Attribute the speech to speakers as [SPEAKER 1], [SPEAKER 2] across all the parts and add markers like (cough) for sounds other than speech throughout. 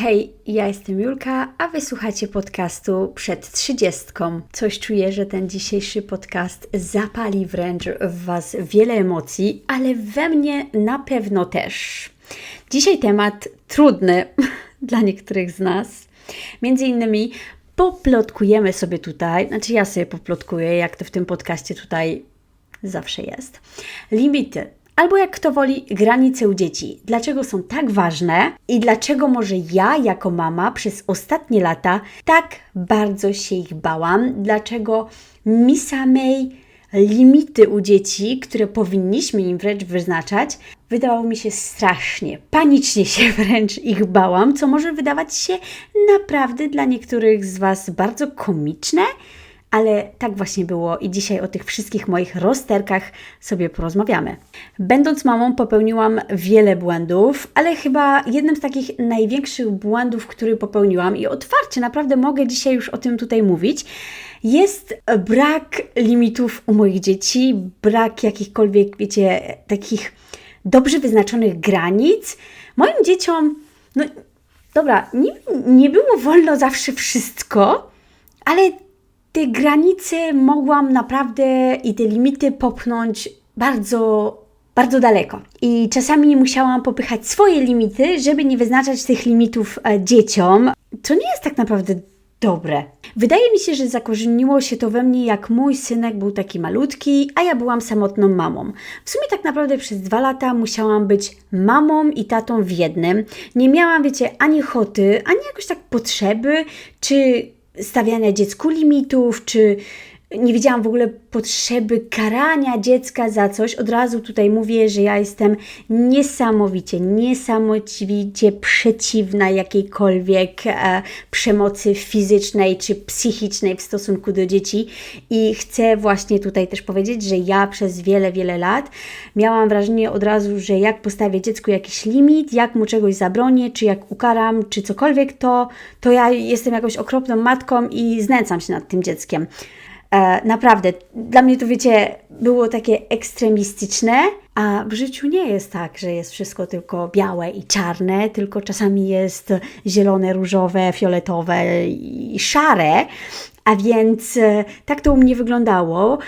[SPEAKER 1] Hej, ja jestem Julka, a wysłuchacie podcastu przed trzydziestką. Coś czuję, że ten dzisiejszy podcast zapali wręcz w Was wiele emocji, ale we mnie na pewno też. Dzisiaj temat trudny (laughs) dla niektórych z nas. Między innymi poplotkujemy sobie tutaj, znaczy ja sobie poplotkuję, jak to w tym podcaście tutaj zawsze jest. Limity albo jak kto woli, granice u dzieci. Dlaczego są tak ważne i dlaczego może ja, jako mama, przez ostatnie lata tak bardzo się ich bałam? Dlaczego mi samej limity u dzieci, które powinniśmy im wręcz wyznaczać, wydawało mi się strasznie, panicznie się (laughs) wręcz ich bałam, co może wydawać się naprawdę dla niektórych z Was bardzo komiczne ale tak właśnie było i dzisiaj o tych wszystkich moich rozterkach sobie porozmawiamy. Będąc mamą popełniłam wiele błędów, ale chyba jednym z takich największych błędów, który popełniłam i otwarcie naprawdę mogę dzisiaj już o tym tutaj mówić, jest brak limitów u moich dzieci, brak jakichkolwiek, wiecie, takich dobrze wyznaczonych granic. Moim dzieciom, no dobra, nie, nie było wolno zawsze wszystko, ale te granice mogłam naprawdę i te limity popchnąć bardzo, bardzo daleko. I czasami musiałam popychać swoje limity, żeby nie wyznaczać tych limitów e, dzieciom, co nie jest tak naprawdę dobre. Wydaje mi się, że zakorzeniło się to we mnie, jak mój synek był taki malutki, a ja byłam samotną mamą. W sumie tak naprawdę przez dwa lata musiałam być mamą i tatą w jednym. Nie miałam, wiecie, ani choty, ani jakoś tak potrzeby, czy stawiania dziecku limitów, czy nie widziałam w ogóle potrzeby karania dziecka za coś. Od razu tutaj mówię, że ja jestem niesamowicie, niesamowicie przeciwna jakiejkolwiek e, przemocy fizycznej czy psychicznej w stosunku do dzieci. I chcę właśnie tutaj też powiedzieć, że ja przez wiele, wiele lat miałam wrażenie od razu, że jak postawię dziecku jakiś limit, jak mu czegoś zabronię, czy jak ukaram, czy cokolwiek, to, to ja jestem jakąś okropną matką i znęcam się nad tym dzieckiem. E, naprawdę, dla mnie to wiecie, było takie ekstremistyczne, a w życiu nie jest tak, że jest wszystko tylko białe i czarne, tylko czasami jest zielone, różowe, fioletowe i szare. A więc e, tak to u mnie wyglądało.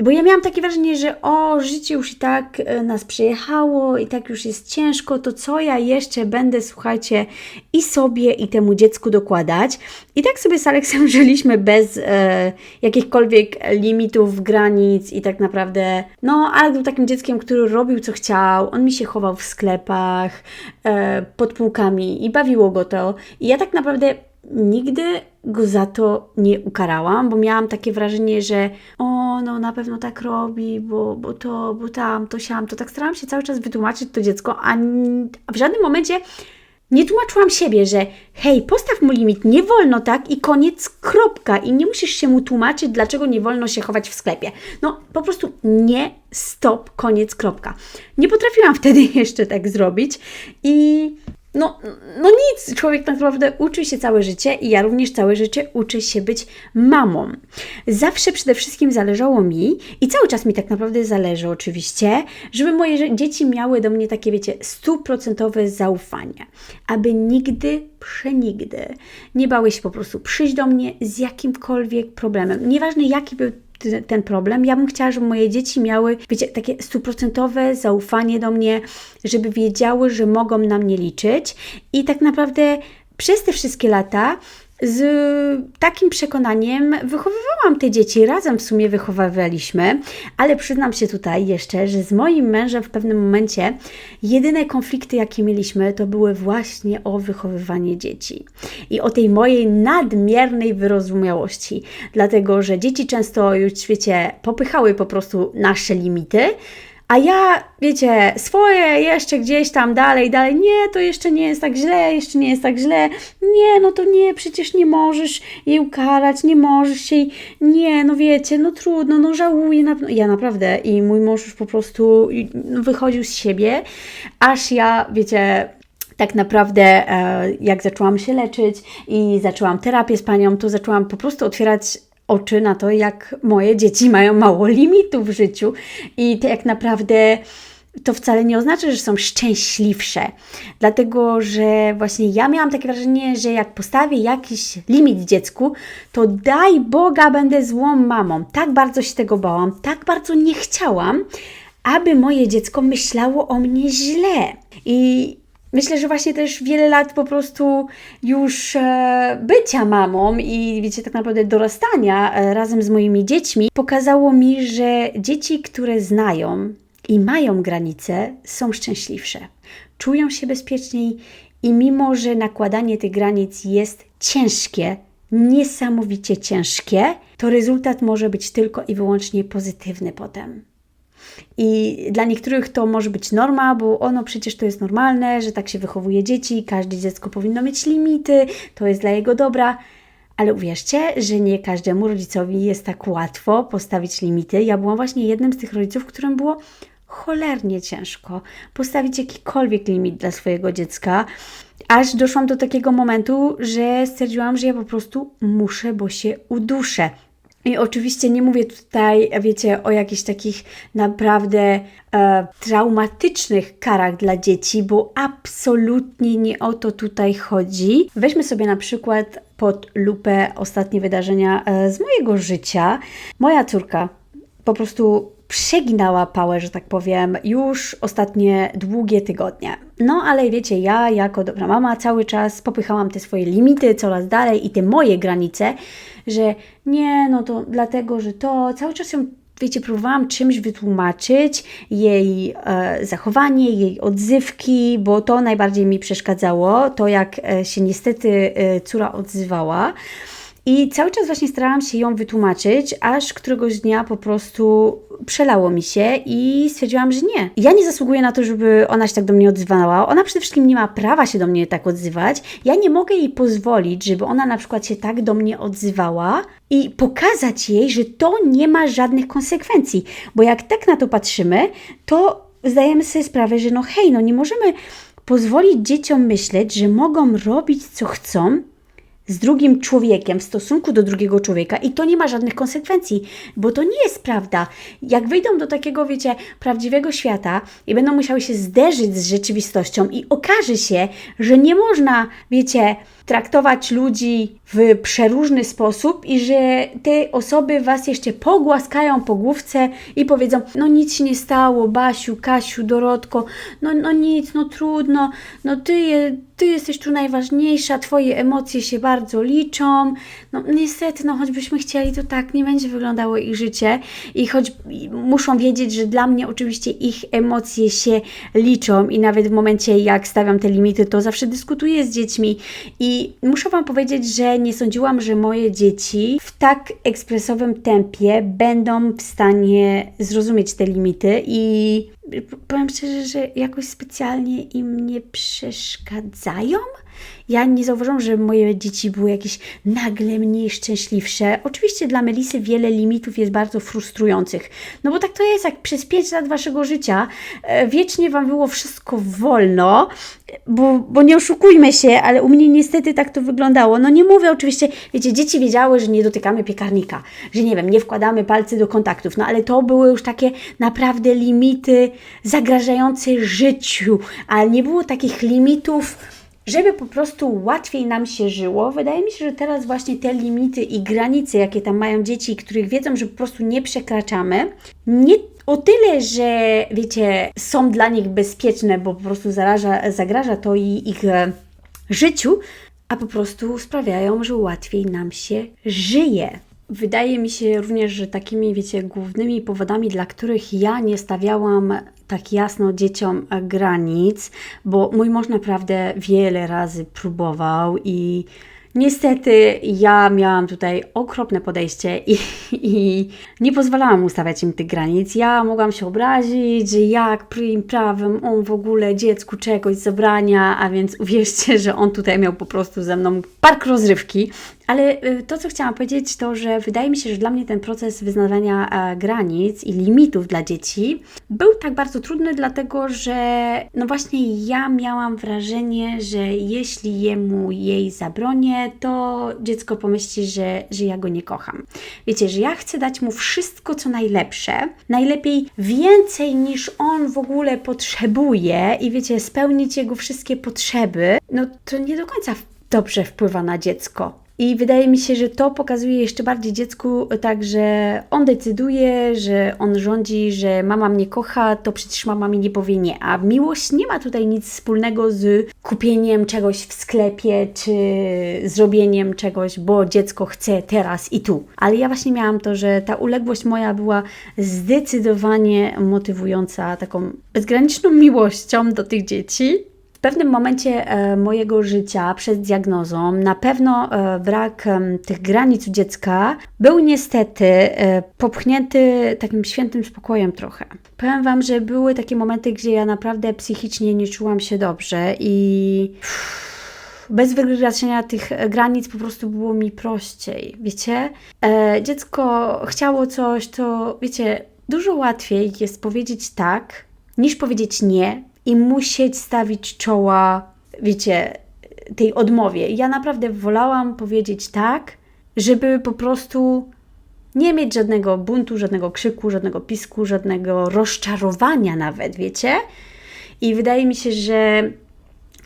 [SPEAKER 1] Bo ja miałam takie wrażenie, że o, życie już i tak e, nas przejechało, i tak już jest ciężko, to co ja jeszcze będę, słuchajcie, i sobie, i temu dziecku dokładać. I tak sobie z Aleksem (laughs) żyliśmy bez e, jakichkolwiek limitów, granic i tak naprawdę, no, ale był takim dzieckiem, który robił co chciał, on mi się chował w sklepach, e, pod półkami i bawiło go to. I ja tak naprawdę nigdy go za to nie ukarałam, bo miałam takie wrażenie, że o, no na pewno tak robi, bo, bo to, bo tam, to siam, to tak starałam się cały czas wytłumaczyć to dziecko, a w żadnym momencie nie tłumaczyłam siebie, że hej, postaw mu limit, nie wolno tak i koniec, kropka. I nie musisz się mu tłumaczyć, dlaczego nie wolno się chować w sklepie. No, po prostu nie, stop, koniec, kropka. Nie potrafiłam (laughs) wtedy jeszcze tak zrobić i no, no nic, człowiek tak naprawdę uczy się całe życie i ja również całe życie uczę się być mamą. Zawsze przede wszystkim zależało mi i cały czas mi tak naprawdę zależy oczywiście, żeby moje dzieci miały do mnie takie, wiecie, stuprocentowe zaufanie. Aby nigdy, przenigdy nie bały się po prostu przyjść do mnie z jakimkolwiek problemem. Nieważne jaki był ten problem. Ja bym chciała, żeby moje dzieci miały, wiecie, takie stuprocentowe zaufanie do mnie, żeby wiedziały, że mogą na mnie liczyć. I tak naprawdę przez te wszystkie lata z takim przekonaniem wychowywałam te dzieci, razem w sumie wychowywaliśmy, ale przyznam się tutaj jeszcze, że z moim mężem w pewnym momencie jedyne konflikty, jakie mieliśmy, to były właśnie o wychowywanie dzieci i o tej mojej nadmiernej wyrozumiałości, dlatego że dzieci często już, wiecie, popychały po prostu nasze limity, a ja, wiecie, swoje jeszcze gdzieś tam dalej, dalej, nie, to jeszcze nie jest tak źle, jeszcze nie jest tak źle, nie, no to nie, przecież nie możesz jej ukarać, nie możesz jej, nie, no wiecie, no trudno, no żałuję, na... ja naprawdę i mój mąż już po prostu no, wychodził z siebie, aż ja, wiecie, tak naprawdę, e, jak zaczęłam się leczyć i zaczęłam terapię z panią, to zaczęłam po prostu otwierać oczy na to, jak moje dzieci mają mało limitów w życiu i to jak naprawdę to wcale nie oznacza, że są szczęśliwsze. Dlatego, że właśnie ja miałam takie wrażenie, że jak postawię jakiś limit dziecku, to daj Boga będę złą mamą. Tak bardzo się tego bałam, tak bardzo nie chciałam, aby moje dziecko myślało o mnie źle. I Myślę, że właśnie też wiele lat po prostu już e, bycia mamą i wiecie, tak naprawdę dorastania e, razem z moimi dziećmi pokazało mi, że dzieci, które znają i mają granice, są szczęśliwsze. Czują się bezpieczniej i mimo, że nakładanie tych granic jest ciężkie, niesamowicie ciężkie, to rezultat może być tylko i wyłącznie pozytywny potem. I dla niektórych to może być norma, bo ono przecież to jest normalne, że tak się wychowuje dzieci, każde dziecko powinno mieć limity, to jest dla jego dobra. Ale uwierzcie, że nie każdemu rodzicowi jest tak łatwo postawić limity. Ja byłam właśnie jednym z tych rodziców, którym było cholernie ciężko postawić jakikolwiek limit dla swojego dziecka, aż doszłam do takiego momentu, że stwierdziłam, że ja po prostu muszę, bo się uduszę. I oczywiście nie mówię tutaj, wiecie, o jakichś takich naprawdę e, traumatycznych karach dla dzieci, bo absolutnie nie o to tutaj chodzi. Weźmy sobie na przykład pod lupę ostatnie wydarzenia e, z mojego życia. Moja córka po prostu przeginała pałę, że tak powiem, już ostatnie długie tygodnie. No ale wiecie, ja jako dobra mama cały czas popychałam te swoje limity coraz dalej i te moje granice, że nie, no to dlatego, że to cały czas ją wiecie, próbowałam czymś wytłumaczyć jej e, zachowanie, jej odzywki, bo to najbardziej mi przeszkadzało, to jak e, się niestety e, córa odzywała. I cały czas właśnie starałam się ją wytłumaczyć, aż któregoś dnia po prostu przelało mi się i stwierdziłam, że nie. Ja nie zasługuję na to, żeby ona się tak do mnie odzywała. Ona przede wszystkim nie ma prawa się do mnie tak odzywać. Ja nie mogę jej pozwolić, żeby ona na przykład się tak do mnie odzywała i pokazać jej, że to nie ma żadnych konsekwencji. Bo jak tak na to patrzymy, to zdajemy sobie sprawę, że no hej, no nie możemy pozwolić dzieciom myśleć, że mogą robić co chcą, z drugim człowiekiem, w stosunku do drugiego człowieka i to nie ma żadnych konsekwencji, bo to nie jest prawda. Jak wyjdą do takiego, wiecie, prawdziwego świata i będą musiały się zderzyć z rzeczywistością i okaże się, że nie można, wiecie, traktować ludzi w przeróżny sposób i że te osoby Was jeszcze pogłaskają po główce i powiedzą, no nic się nie stało, Basiu, Kasiu, Dorotko, no, no nic, no trudno, no ty, je, ty jesteś tu najważniejsza, Twoje emocje się bardzo liczą, no niestety, no choćbyśmy chcieli, to tak nie będzie wyglądało ich życie. I choć muszą wiedzieć, że dla mnie oczywiście ich emocje się liczą i nawet w momencie jak stawiam te limity, to zawsze dyskutuję z dziećmi. I muszę Wam powiedzieć, że nie sądziłam, że moje dzieci w tak ekspresowym tempie będą w stanie zrozumieć te limity. I powiem szczerze, że jakoś specjalnie im nie przeszkadzają. Ja nie zauważyłam, że moje dzieci były jakieś nagle mniej szczęśliwsze. Oczywiście dla Melisy wiele limitów jest bardzo frustrujących. No bo tak to jest, jak przez 5 lat waszego życia e, wiecznie wam było wszystko wolno, bo, bo nie oszukujmy się, ale u mnie niestety tak to wyglądało. No nie mówię oczywiście, wiecie, dzieci wiedziały, że nie dotykamy piekarnika, że nie wiem, nie wkładamy palcy do kontaktów, no ale to były już takie naprawdę limity zagrażające życiu, ale nie było takich limitów żeby po prostu łatwiej nam się żyło, wydaje mi się, że teraz właśnie te limity i granice, jakie tam mają dzieci, których wiedzą, że po prostu nie przekraczamy, nie o tyle, że wiecie, są dla nich bezpieczne, bo po prostu zaraża, zagraża to i ich e, życiu, a po prostu sprawiają, że łatwiej nam się żyje. Wydaje mi się również, że takimi, wiecie, głównymi powodami, dla których ja nie stawiałam tak jasno dzieciom granic, bo mój mąż naprawdę wiele razy próbował i Niestety ja miałam tutaj okropne podejście i, i nie pozwalałam ustawiać im tych granic. Ja mogłam się obrazić, jak im prawem on w ogóle dziecku czegoś zabrania, a więc uwierzcie, że on tutaj miał po prostu ze mną park rozrywki, Ale y, to, co chciałam powiedzieć, to, że wydaje mi się, że dla mnie ten proces wyznawania e, granic i limitów dla dzieci był tak bardzo trudny, dlatego że no właśnie ja miałam wrażenie, że jeśli jemu jej zabronię, to dziecko pomyśli, że, że ja go nie kocham. Wiecie, że ja chcę dać mu wszystko, co najlepsze, najlepiej więcej niż on w ogóle potrzebuje i wiecie, spełnić jego wszystkie potrzeby, no to nie do końca dobrze wpływa na dziecko. I wydaje mi się, że to pokazuje jeszcze bardziej dziecku tak, że on decyduje, że on rządzi, że mama mnie kocha, to przecież mama mi nie powie nie. A miłość nie ma tutaj nic wspólnego z kupieniem czegoś w sklepie, czy zrobieniem czegoś, bo dziecko chce teraz i tu. Ale ja właśnie miałam to, że ta uległość moja była zdecydowanie motywująca taką bezgraniczną miłością do tych dzieci pewnym momencie e, mojego życia przed diagnozą na pewno e, brak tych granic u dziecka był niestety e, popchnięty takim świętym spokojem trochę. Powiem Wam, że były takie momenty, gdzie ja naprawdę psychicznie nie czułam się dobrze i bez wygraczenia tych granic po prostu było mi prościej, wiecie? dziecko chciało coś, to wiecie, dużo łatwiej jest powiedzieć tak, niż powiedzieć nie, i musieć stawić czoła, wiecie, tej odmowie. Ja naprawdę wolałam powiedzieć tak, żeby po prostu nie mieć żadnego buntu, żadnego krzyku, żadnego pisku, żadnego rozczarowania nawet, wiecie? I wydaje mi się, że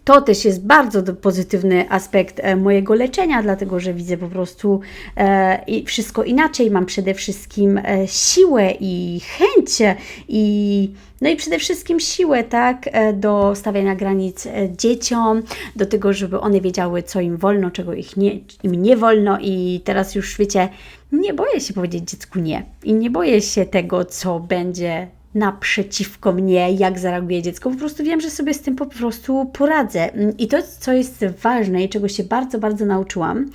[SPEAKER 1] to też jest bardzo pozytywny aspekt e, mojego leczenia, dlatego że widzę po prostu e, wszystko inaczej. Mam przede wszystkim e, siłę i chęć i no i przede wszystkim siłę, tak, do stawiania granic dzieciom, do tego, żeby one wiedziały, co im wolno, czego ich nie, im nie wolno. I teraz już wiecie, nie boję się powiedzieć dziecku nie. I nie boję się tego, co będzie naprzeciwko mnie, jak zareaguje dziecko. Po prostu wiem, że sobie z tym po prostu poradzę. I to, co jest ważne i czego się bardzo, bardzo nauczyłam,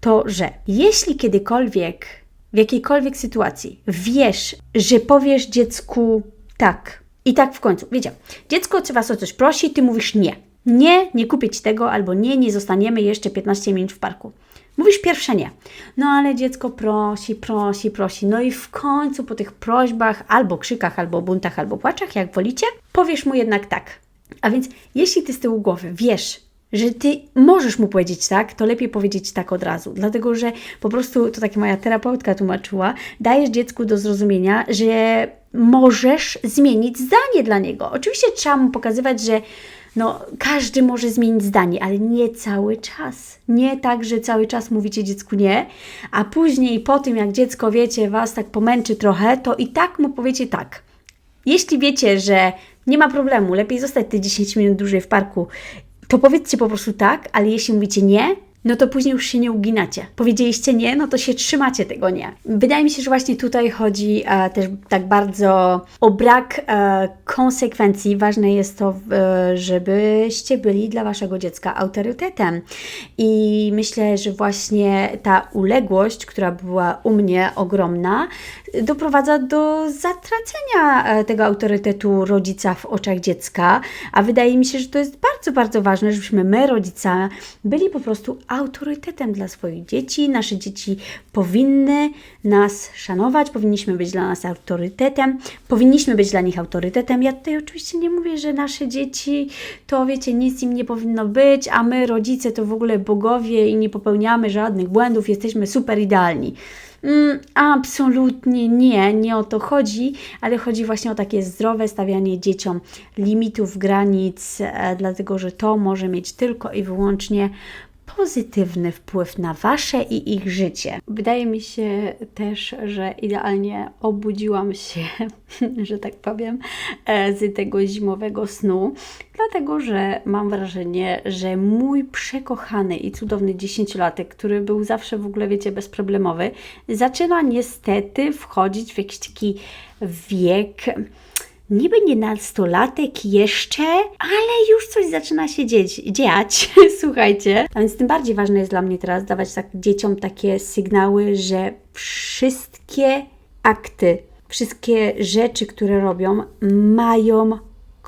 [SPEAKER 1] to, że jeśli kiedykolwiek, w jakiejkolwiek sytuacji wiesz, że powiesz dziecku tak i tak w końcu, wiecie, dziecko Was o coś prosi, Ty mówisz nie. Nie, nie kupię Ci tego, albo nie, nie zostaniemy jeszcze 15 minut w parku. Mówisz pierwsze nie. No ale dziecko prosi, prosi, prosi. No i w końcu po tych prośbach, albo krzykach, albo buntach, albo płaczach, jak wolicie, powiesz mu jednak tak. A więc jeśli ty z tyłu głowy wiesz, że ty możesz mu powiedzieć tak, to lepiej powiedzieć tak od razu. Dlatego, że po prostu, to takie moja terapeutka tłumaczyła, dajesz dziecku do zrozumienia, że możesz zmienić zdanie dla niego. Oczywiście trzeba mu pokazywać, że no, każdy może zmienić zdanie, ale nie cały czas. Nie tak, że cały czas mówicie dziecku nie, a później po tym, jak dziecko, wiecie, Was tak pomęczy trochę, to i tak mu powiecie tak. Jeśli wiecie, że nie ma problemu, lepiej zostać te 10 minut dłużej w parku, to powiedzcie po prostu tak, ale jeśli mówicie nie, no to później już się nie uginacie. Powiedzieliście nie, no to się trzymacie tego nie. Wydaje mi się, że właśnie tutaj chodzi e, też tak bardzo o brak e, konsekwencji. Ważne jest to, e, żebyście byli dla waszego dziecka autorytetem. I myślę, że właśnie ta uległość, która była u mnie ogromna, doprowadza do zatracenia e, tego autorytetu rodzica w oczach dziecka. A wydaje mi się, że to jest bardzo, bardzo ważne, żebyśmy my, rodzica, byli po prostu autorytetem dla swoich dzieci. Nasze dzieci powinny nas szanować, powinniśmy być dla nas autorytetem, powinniśmy być dla nich autorytetem. Ja tutaj oczywiście nie mówię, że nasze dzieci to wiecie, nic im nie powinno być, a my, rodzice, to w ogóle bogowie i nie popełniamy żadnych błędów, jesteśmy super idealni. Mm, absolutnie nie, nie o to chodzi, ale chodzi właśnie o takie zdrowe stawianie dzieciom limitów, granic, e, dlatego że to może mieć tylko i wyłącznie pozytywny wpływ na Wasze i ich życie. Wydaje mi się też, że idealnie obudziłam się, (laughs) że tak powiem, e, z tego zimowego snu, dlatego że mam wrażenie, że mój przekochany i cudowny dziesięciolatek, który był zawsze w ogóle, wiecie, bezproblemowy, zaczyna niestety wchodzić w jakiś taki wiek niby nie nastolatek jeszcze, ale już coś zaczyna się dzieć, dziać, (laughs) słuchajcie. A więc tym bardziej ważne jest dla mnie teraz dawać tak dzieciom takie sygnały, że wszystkie akty, wszystkie rzeczy, które robią, mają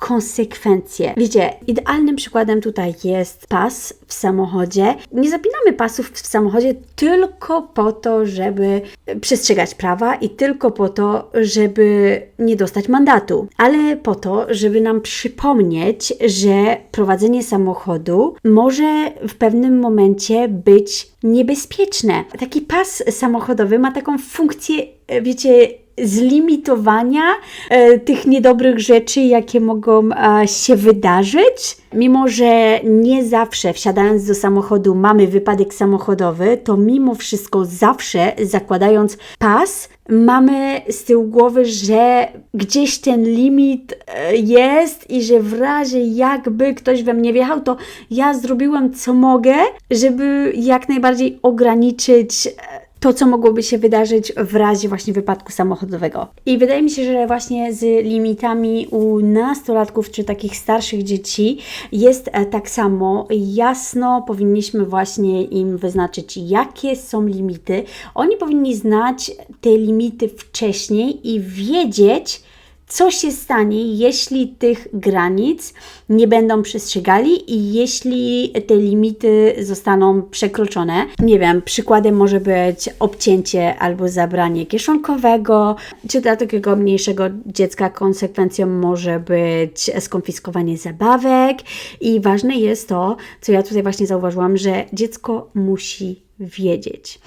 [SPEAKER 1] konsekwencje. Wiecie, idealnym przykładem tutaj jest pas w samochodzie. Nie zapinamy pasów w samochodzie tylko po to, żeby przestrzegać prawa i tylko po to, żeby nie dostać mandatu, ale po to, żeby nam przypomnieć, że prowadzenie samochodu może w pewnym momencie być niebezpieczne. Taki pas samochodowy ma taką funkcję, wiecie, zlimitowania e, tych niedobrych rzeczy, jakie mogą e, się wydarzyć. Mimo, że nie zawsze wsiadając do samochodu mamy wypadek samochodowy, to mimo wszystko zawsze zakładając pas, mamy z tyłu głowy, że gdzieś ten limit e, jest i że w razie jakby ktoś we mnie wjechał, to ja zrobiłem co mogę, żeby jak najbardziej ograniczyć e, to, co mogłoby się wydarzyć w razie właśnie wypadku samochodowego. I wydaje mi się, że właśnie z limitami u nastolatków czy takich starszych dzieci jest e, tak samo. Jasno powinniśmy właśnie im wyznaczyć, jakie są limity. Oni powinni znać te limity wcześniej i wiedzieć, co się stanie, jeśli tych granic nie będą przestrzegali i jeśli te limity zostaną przekroczone. Nie wiem, przykładem może być obcięcie albo zabranie kieszonkowego, czy dla takiego mniejszego dziecka konsekwencją może być skonfiskowanie zabawek i ważne jest to, co ja tutaj właśnie zauważyłam, że dziecko musi wiedzieć.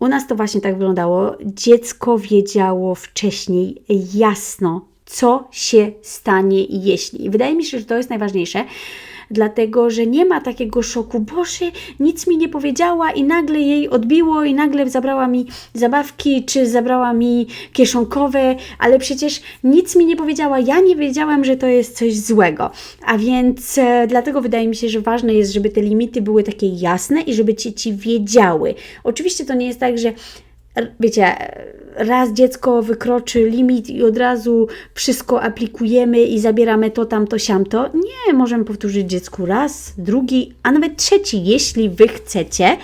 [SPEAKER 1] U nas to właśnie tak wyglądało. Dziecko wiedziało wcześniej jasno, co się stanie, jeśli. I wydaje mi się, że to jest najważniejsze, dlatego że nie ma takiego szoku, Boże, nic mi nie powiedziała i nagle jej odbiło i nagle zabrała mi zabawki, czy zabrała mi kieszonkowe, ale przecież nic mi nie powiedziała, ja nie wiedziałam, że to jest coś złego. A więc e, dlatego wydaje mi się, że ważne jest, żeby te limity były takie jasne i żeby dzieci wiedziały. Oczywiście to nie jest tak, że wiecie, raz dziecko wykroczy limit i od razu wszystko aplikujemy i zabieramy to, tamto, siamto. Nie, możemy powtórzyć dziecku raz, drugi, a nawet trzeci, jeśli Wy chcecie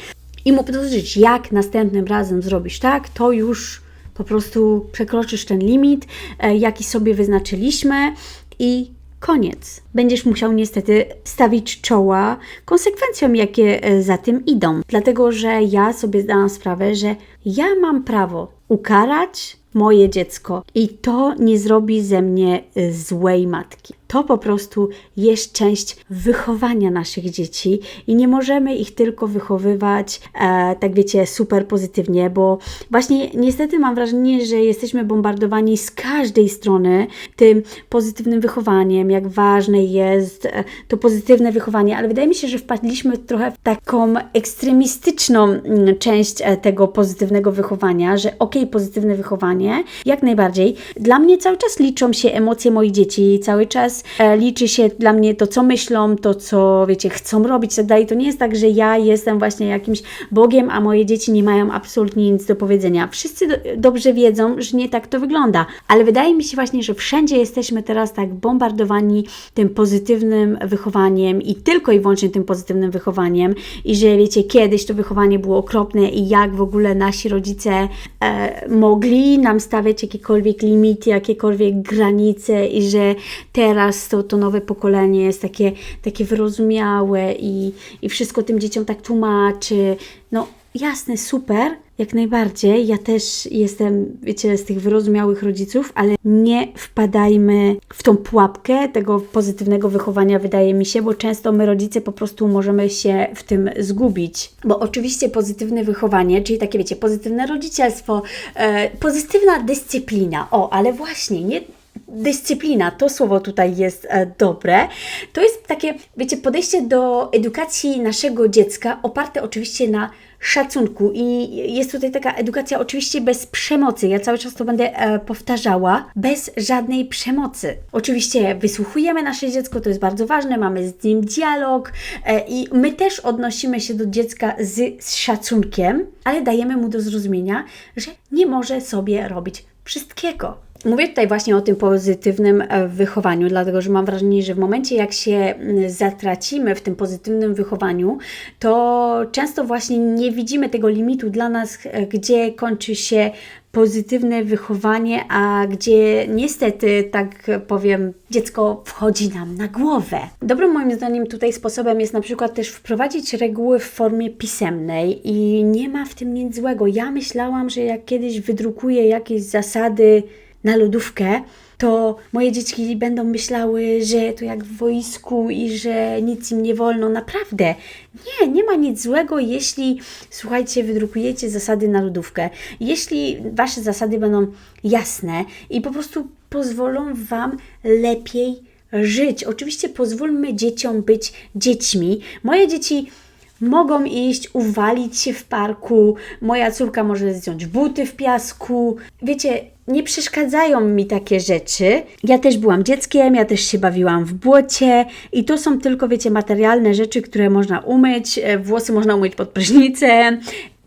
[SPEAKER 1] i mu powtórzyć, jak następnym razem zrobisz tak, to już po prostu przekroczysz ten limit, e, jaki sobie wyznaczyliśmy i koniec. Będziesz musiał niestety stawić czoła konsekwencjom, jakie e, za tym idą. Dlatego, że ja sobie zdałam sprawę, że ja mam prawo ukarać moje dziecko i to nie zrobi ze mnie e, złej matki. To po prostu jest część wychowania naszych dzieci i nie możemy ich tylko wychowywać, e, tak wiecie, super pozytywnie, bo właśnie niestety mam wrażenie, że jesteśmy bombardowani z każdej strony tym pozytywnym wychowaniem, jak ważne jest e, to pozytywne wychowanie, ale wydaje mi się, że wpadliśmy trochę w taką ekstremistyczną mm, część e, tego pozytywnego wychowania, że ok, pozytywne wychowanie, jak najbardziej. Dla mnie cały czas liczą się emocje moich dzieci, cały czas E, liczy się dla mnie to, co myślą, to, co wiecie, chcą robić, tak dalej. To nie jest tak, że ja jestem właśnie jakimś Bogiem, a moje dzieci nie mają absolutnie nic do powiedzenia. Wszyscy do, dobrze wiedzą, że nie tak to wygląda, ale wydaje mi się właśnie, że wszędzie jesteśmy teraz tak bombardowani tym pozytywnym wychowaniem i tylko i wyłącznie tym pozytywnym wychowaniem i że wiecie, kiedyś to wychowanie było okropne i jak w ogóle nasi rodzice e, mogli nam stawiać jakiekolwiek limity, jakiekolwiek granice i że teraz to, to nowe pokolenie jest takie, takie wyrozumiałe i, i wszystko tym dzieciom tak tłumaczy. No jasne, super, jak najbardziej. Ja też jestem, wiecie, z tych wyrozumiałych rodziców, ale nie wpadajmy w tą pułapkę tego pozytywnego wychowania, wydaje mi się, bo często my rodzice po prostu możemy się w tym zgubić. Bo oczywiście pozytywne wychowanie, czyli takie, wiecie, pozytywne rodzicielstwo, e, pozytywna dyscyplina. O, ale właśnie, nie dyscyplina, to słowo tutaj jest e, dobre. To jest takie, wiecie, podejście do edukacji naszego dziecka oparte oczywiście na szacunku i jest tutaj taka edukacja oczywiście bez przemocy. Ja cały czas to będę e, powtarzała, bez żadnej przemocy. Oczywiście wysłuchujemy nasze dziecko, to jest bardzo ważne, mamy z nim dialog e, i my też odnosimy się do dziecka z, z szacunkiem, ale dajemy mu do zrozumienia, że nie może sobie robić wszystkiego. Mówię tutaj właśnie o tym pozytywnym e, wychowaniu, dlatego że mam wrażenie, że w momencie jak się mm, zatracimy w tym pozytywnym wychowaniu, to często właśnie nie widzimy tego limitu dla nas, e, gdzie kończy się pozytywne wychowanie, a gdzie niestety, tak powiem, dziecko wchodzi nam na głowę. Dobrym moim zdaniem tutaj sposobem jest na przykład też wprowadzić reguły w formie pisemnej i nie ma w tym nic złego. Ja myślałam, że jak kiedyś wydrukuję jakieś zasady na lodówkę, to moje dzieci będą myślały, że to jak w wojsku i że nic im nie wolno. Naprawdę. Nie, nie ma nic złego, jeśli, słuchajcie, wydrukujecie zasady na lodówkę. Jeśli wasze zasady będą jasne i po prostu pozwolą wam lepiej żyć. Oczywiście pozwólmy dzieciom być dziećmi. Moje dzieci mogą iść, uwalić się w parku, moja córka może zdjąć buty w piasku. Wiecie, nie przeszkadzają mi takie rzeczy. Ja też byłam dzieckiem, ja też się bawiłam w błocie i to są tylko, wiecie, materialne rzeczy, które można umyć, e, włosy można umyć pod prysznicem,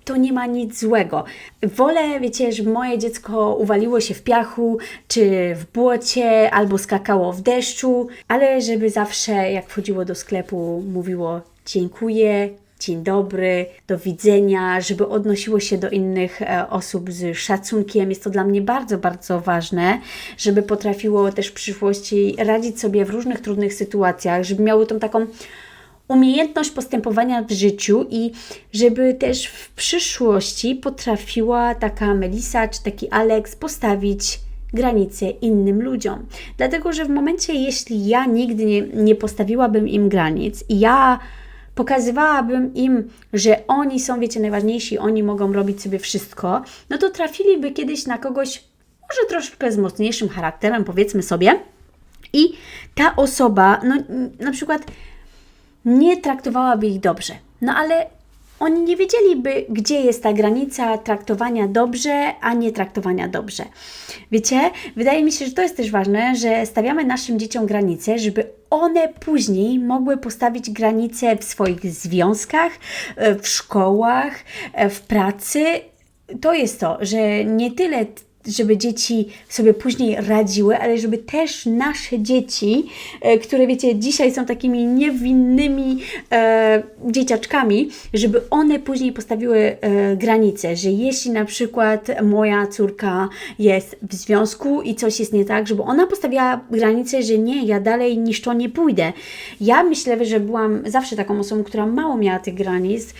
[SPEAKER 1] to nie ma nic złego. Wolę, wiecie, żeby moje dziecko uwaliło się w piachu, czy w błocie, albo skakało w deszczu, ale żeby zawsze, jak wchodziło do sklepu, mówiło dziękuję, dzień dobry, do widzenia, żeby odnosiło się do innych e, osób z szacunkiem. Jest to dla mnie bardzo, bardzo ważne, żeby potrafiło też w przyszłości radzić sobie w różnych trudnych sytuacjach, żeby miało tą taką umiejętność postępowania w życiu i żeby też w przyszłości potrafiła taka Melisa czy taki Alex postawić granice innym ludziom. Dlatego, że w momencie, jeśli ja nigdy nie, nie postawiłabym im granic i ja pokazywałabym im, że oni są, wiecie, najważniejsi, oni mogą robić sobie wszystko, no to trafiliby kiedyś na kogoś może troszkę z mocniejszym charakterem, powiedzmy sobie, i ta osoba, no na przykład nie traktowałaby ich dobrze. No ale oni nie wiedzieliby, gdzie jest ta granica traktowania dobrze, a nie traktowania dobrze. Wiecie, wydaje mi się, że to jest też ważne, że stawiamy naszym dzieciom granice, żeby one później mogły postawić granice w swoich związkach, e, w szkołach, e, w pracy. To jest to, że nie tyle żeby dzieci sobie później radziły, ale żeby też nasze dzieci, e, które wiecie, dzisiaj są takimi niewinnymi e, dzieciaczkami, żeby one później postawiły e, granice, że jeśli na przykład moja córka jest w związku i coś jest nie tak, żeby ona postawiła granicę, że nie, ja dalej niż to nie pójdę. Ja myślę, że byłam zawsze taką osobą, która mało miała tych granic,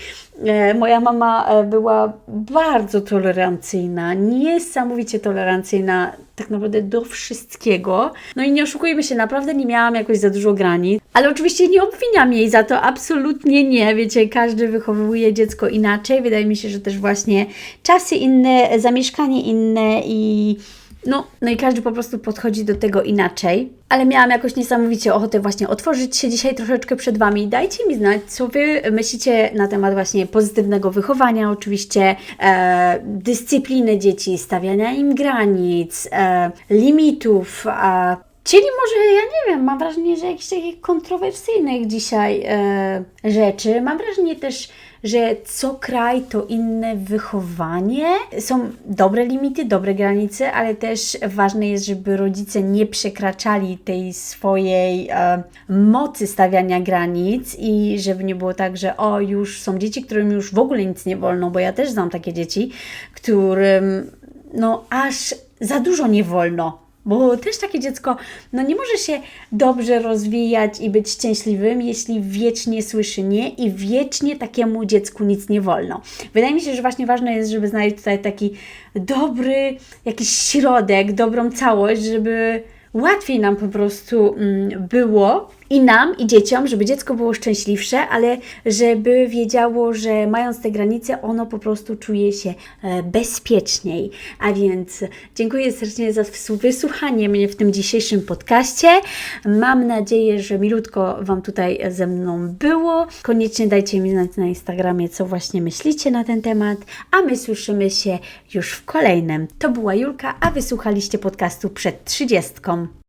[SPEAKER 1] moja mama e, była bardzo tolerancyjna, niesamowicie tolerancyjna tak naprawdę do wszystkiego. No i nie oszukujmy się, naprawdę nie miałam jakoś za dużo granic, ale oczywiście nie obwiniam jej za to, absolutnie nie. Wiecie, każdy wychowuje dziecko inaczej. Wydaje mi się, że też właśnie czasy inne, zamieszkanie inne i no, no i każdy po prostu podchodzi do tego inaczej. Ale miałam jakoś niesamowicie ochotę właśnie otworzyć się dzisiaj troszeczkę przed Wami. Dajcie mi znać, co Wy myślicie na temat właśnie pozytywnego wychowania, oczywiście e, dyscypliny dzieci, stawiania im granic, e, limitów, e, Czyli może, ja nie wiem, mam wrażenie, że jakichś takich kontrowersyjnych dzisiaj e, rzeczy. Mam wrażenie też, że co kraj to inne wychowanie. Są dobre limity, dobre granice, ale też ważne jest, żeby rodzice nie przekraczali tej swojej e, mocy stawiania granic i żeby nie było tak, że o, już są dzieci, którym już w ogóle nic nie wolno, bo ja też znam takie dzieci, którym no aż za dużo nie wolno bo też takie dziecko no nie może się dobrze rozwijać i być szczęśliwym, jeśli wiecznie słyszy nie i wiecznie takiemu dziecku nic nie wolno. Wydaje mi się, że właśnie ważne jest, żeby znaleźć tutaj taki dobry jakiś środek, dobrą całość, żeby łatwiej nam po prostu mm, było i nam, i dzieciom, żeby dziecko było szczęśliwsze, ale żeby wiedziało, że mając te granice, ono po prostu czuje się e, bezpieczniej. A więc dziękuję serdecznie za wysłuchanie mnie w tym dzisiejszym podcaście. Mam nadzieję, że milutko Wam tutaj ze mną było. Koniecznie dajcie mi znać na Instagramie, co właśnie myślicie na ten temat, a my słyszymy się już w kolejnym. To była Julka, a wysłuchaliście podcastu przed trzydziestką.